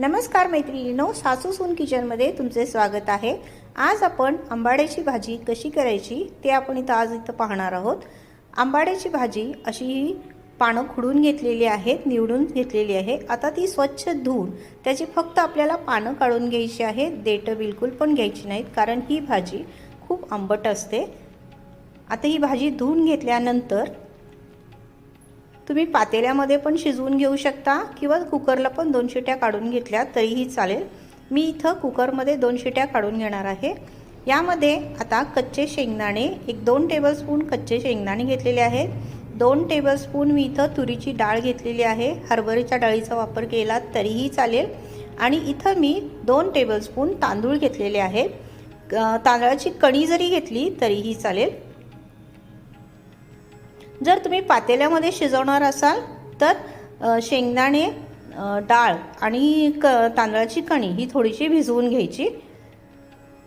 नमस्कार मैत्रिणीनो सासू सून किचनमध्ये तुमचे स्वागत आहे. आज आपण आंबाड्याची भाजी कशी करायची ते आपण इथं आज इथं पाहणार आहोत. आंबाड्याची भाजी अशी ही पानं खुडून घेतलेली आहेत निवडून घेतलेली आहे. आता ती स्वच्छ धुवून त्याची फक्त आपल्याला पानं काढून घ्यायची आहे देठं बिलकुल पण घ्यायची नाहीत कारण ही भाजी खूप आंबट असते. आता ही भाजी धुवून घेतल्यानंतर तुम्ही पातेल्यामध्ये पण शिजवून घेऊ शकता किंवा कुकरला पण दोन शिट्या काढून घेतल्या तरीही चालेल. मी इथं कुकरमध्ये दोन शिट्या काढून घेणार आहे. यामध्ये आता कच्चे शेंगदाणे एक दोन टेबलस्पून कच्चे शेंगदाणे घेतलेले आहेत. दोन टेबलस्पून मी इथं तुरीची डाळ घेतलेली आहे. हरभऱ्याच्या डाळीचा वापर केला तरीही चालेल. आणि इथं मी दोन टेबलस्पून तांदूळ घेतलेले आहेत. तांदळाची कणी जरी घेतली तरीही चालेल. जर तुम्ही पातेल्यामध्ये शिजवणार असाल तर शेंगदाणे डाळ आणि क तांदळाची कणी ही थोडीशी भिजवून घ्यायची.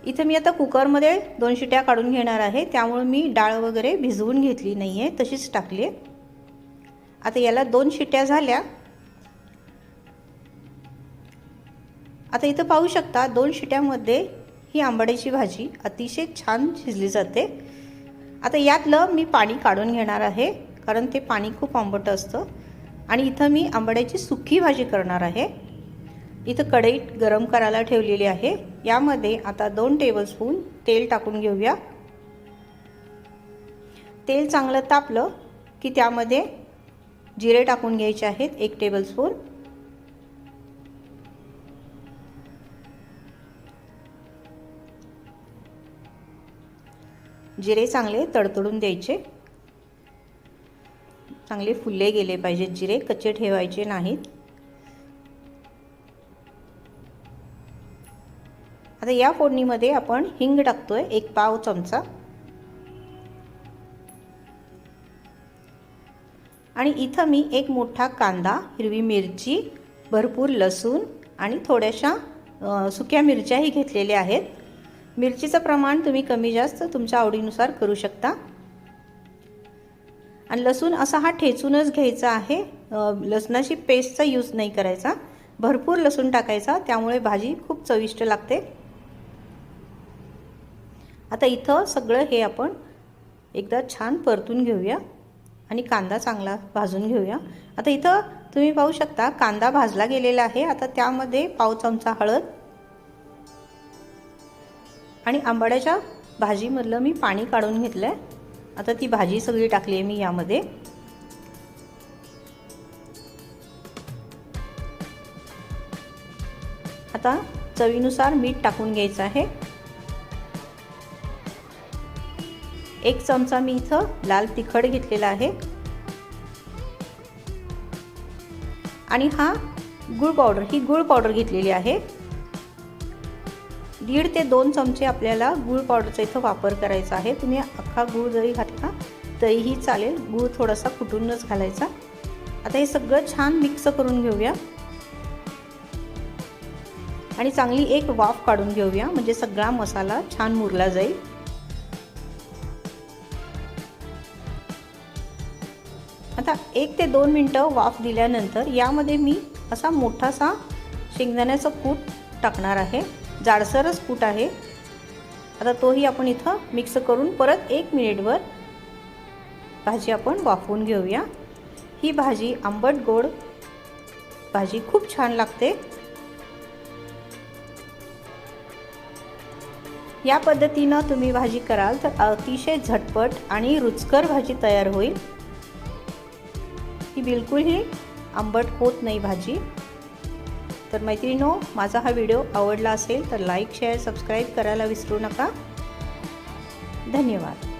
इथं मी आता कुकरमध्ये दोन शिट्या काढून घेणार आहे. त्यामुळे मी डाळ वगैरे भिजवून घेतली नाही आहे तशीच टाकली आहे आता याला दोन शिट्या झाल्या. आता इथं पाहू शकता दोन शिट्यामध्ये ही आंबाड्याची भाजी अतिशय छान शिजली जाते. आता यातलं मी पाणी काढून घेणार आहे कारण ते पाणी खूप आंबट असतं. आणि इथं मी आंबड्याची सुकी भाजी करणार आहे. इथं कढईत गरम करायला ठेवलेली आहे. यामध्ये आता दोन टेबलस्पून तेल टाकून घेऊया. तेल चांगलं तापलं की त्यामध्ये जिरे टाकून घ्यायचे आहेत एक टेबलस्पून जिरे चांगले तडतडून द्यायचे. चांगले फुलले गेले पाहिजेत जिरे कच्चे ठेवायचे नाहीत. आता या फोडणीमध्ये आपण हिंग टाकतोय एक पाव चमचा. आणि इथं मी एक मोठा कांदा हिरवी मिरची भरपूर लसूण आणि थोड्याशा सुक्या मिरच्याही घेतलेल्या आहेत. मिरचीचं प्रमाण तुम्ही कमी जास्त तुमच्या आवडीनुसार करू शकता. आणि लसूण असा हा ठेचूनच घ्यायचा आहे. लसणाची पेस्टचा यूज नाही करायचा. भरपूर लसूण टाकायचा त्यामुळे भाजी खूप चविष्ट लागते. आता इथं सगळं हे आपण एकदा छान परतून घेऊया आणि कांदा चांगला भाजून घेऊया. आता इथं तुम्ही पाहू शकता कांदा भाजला गेलेला आहे. आता त्यामध्ये पाव चमचा हळद आणि आंबाड्याच्या भाजीमधलं मी पाणी काढून घेतलं आहे आता ती भाजी सगळी टाकली आहे मी यामध्ये. आता चवीनुसार मीठ टाकून घ्यायचं आहे. एक चमचा मी इथं लाल तिखट घेतलेला आहे. आणि हा गुळ पावडर ही गुळ पावडर घेतलेली आहे. दीड ते दोन चमचे आपल्याला गूळ पावडरचा इथं वापर करायचा आहे. तुम्ही अख्खा गूळ जरी घातला तरीही चालेल. गूळ थोडासा कुटूनच घालायचा. आता हे सगळं छान मिक्स करून घेऊया. आणि चांगली एक वाफ काढून घेऊया. म्हणजे सगळा मसाला छान मुरला जाईल. आता एक ते दोन मिनटं वाफ दिल्यानंतर यामध्ये मी असा मोठासा शेंगदाण्याचा कूट टाकणार आहे. जाडसरच कूट आहे. आता तोही आपण इथं मिक्स करून परत एक मिनिटवर भाजी आपण वाफवून घेऊया. ही भाजी आंबट गोड भाजी खूप छान लागते. या पद्धतीनं तुम्ही भाजी कराल तर अतिशय झटपट आणि रुचकर भाजी तयार होईल. ही बिलकुलही आंबट होत नाही भाजी. तर मैत्रिणो माझा हा व्हिडिओ आवडला असेल तर लाईक शेअर सबस्क्राईब करायला विसरू नका. धन्यवाद.